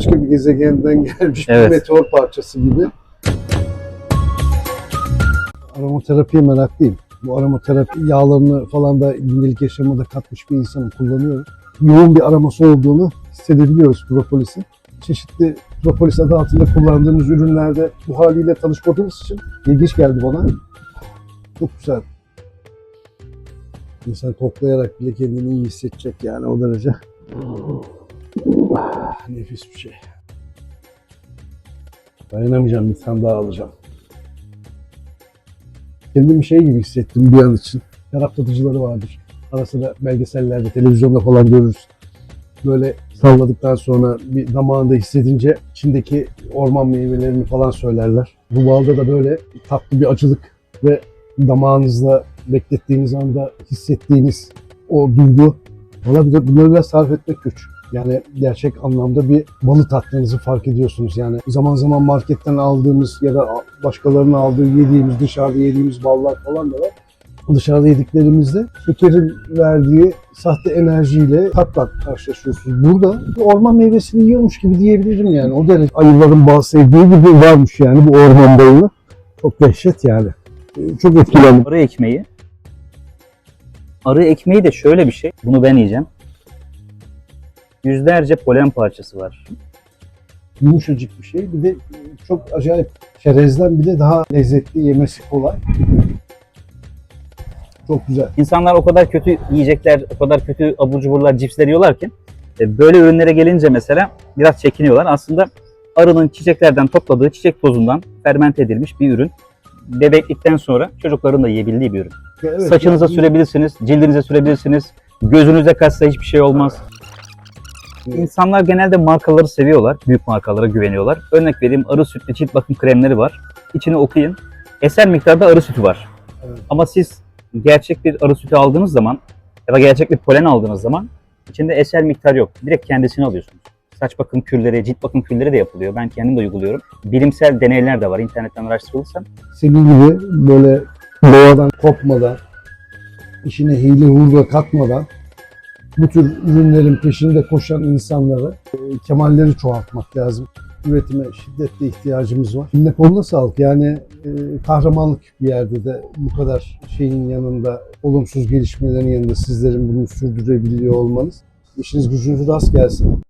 başka bir gezegenden gelmiş Evet. bir meteor parçası gibi. Aromaterapiye meraklıyım. Bu aromaterapi yağlarını falan da gündelik yaşamında katmış bir insanım, kullanıyorum. Yoğun bir aroması olduğunu hissedebiliyoruz propolisin. Çeşitli propolis adı altında kullandığımız ürünlerde bu haliyle tanışmadığımız için ilginç geldi bana. Çok güzel. İnsan koklayarak bile kendini iyi hissedecek yani o derece. Ah, Nefis bir şey. Dayanamayacağım bir tane daha alacağım. Kendimi şey gibi hissettim bir an için. Şaraptatıcıları vardır. Ara sıra belgesellerde, televizyonda falan görürüz. Böyle salladıktan sonra bir damağında hissedince içindeki orman meyvelerini falan söylerler. Bu balda da böyle tatlı bir acılık ve damağınızda beklettiğiniz anda hissettiğiniz o duygu. De bunları biraz sarf etmek güç. Yani gerçek anlamda bir balı tattığınızı fark ediyorsunuz. Yani zaman zaman marketten aldığımız ya da başkalarının aldığı yediğimiz, dışarıda yediğimiz ballar falan da var. Dışarıda yediklerimizde şekerin verdiği sahte enerjiyle tatla karşılaşıyorsunuz. Burada orman meyvesini yiyormuş gibi diyebilirim yani. O derece ayıların bal sevdiği gibi varmış yani bu orman balını. Çok dehşet yani. Ee, Çok etkilendim. Arı ekmeği. Arı ekmeği de şöyle bir şey. Bunu ben yiyeceğim. Yüzlerce polen parçası var. yumuşacık bir şey. Bir de çok acayip çerezden bile daha lezzetli yemesi kolay. Çok güzel. İnsanlar o kadar kötü yiyecekler, o kadar kötü abur cuburlar, cipsler yiyorlar ki e, böyle ürünlere gelince mesela biraz çekiniyorlar. Aslında arının çiçeklerden topladığı çiçek tozundan fermente edilmiş bir ürün. Bebeklikten sonra çocukların da yiyebildiği bir ürün. Evet, Saçınıza yani- sürebilirsiniz, cildinize sürebilirsiniz. Gözünüze kaçsa hiçbir şey olmaz. İnsanlar genelde markaları seviyorlar. Büyük markalara güveniyorlar. Örnek vereyim arı sütlü cilt bakım kremleri var. İçini okuyun. Eser miktarda arı sütü var. Evet. Ama siz gerçek bir arı sütü aldığınız zaman ya da gerçek bir polen aldığınız zaman içinde eser miktar yok. Direkt kendisini alıyorsunuz. Saç bakım kürleri, cilt bakım kürleri de yapılıyor. Ben kendim de uyguluyorum. Bilimsel deneyler de var. İnternetten araştırılırsa. Senin gibi böyle doğadan kopmadan, işine hile hurda katmadan bu tür ürünlerin peşinde koşan insanları e, kemalleri çoğaltmak lazım. Üretime şiddetle ihtiyacımız var. Şimdi koluna sağlık. Yani e, kahramanlık bir yerde de bu kadar şeyin yanında, olumsuz gelişmelerin yanında sizlerin bunu sürdürebiliyor olmanız. İşiniz gücünüz rast gelsin.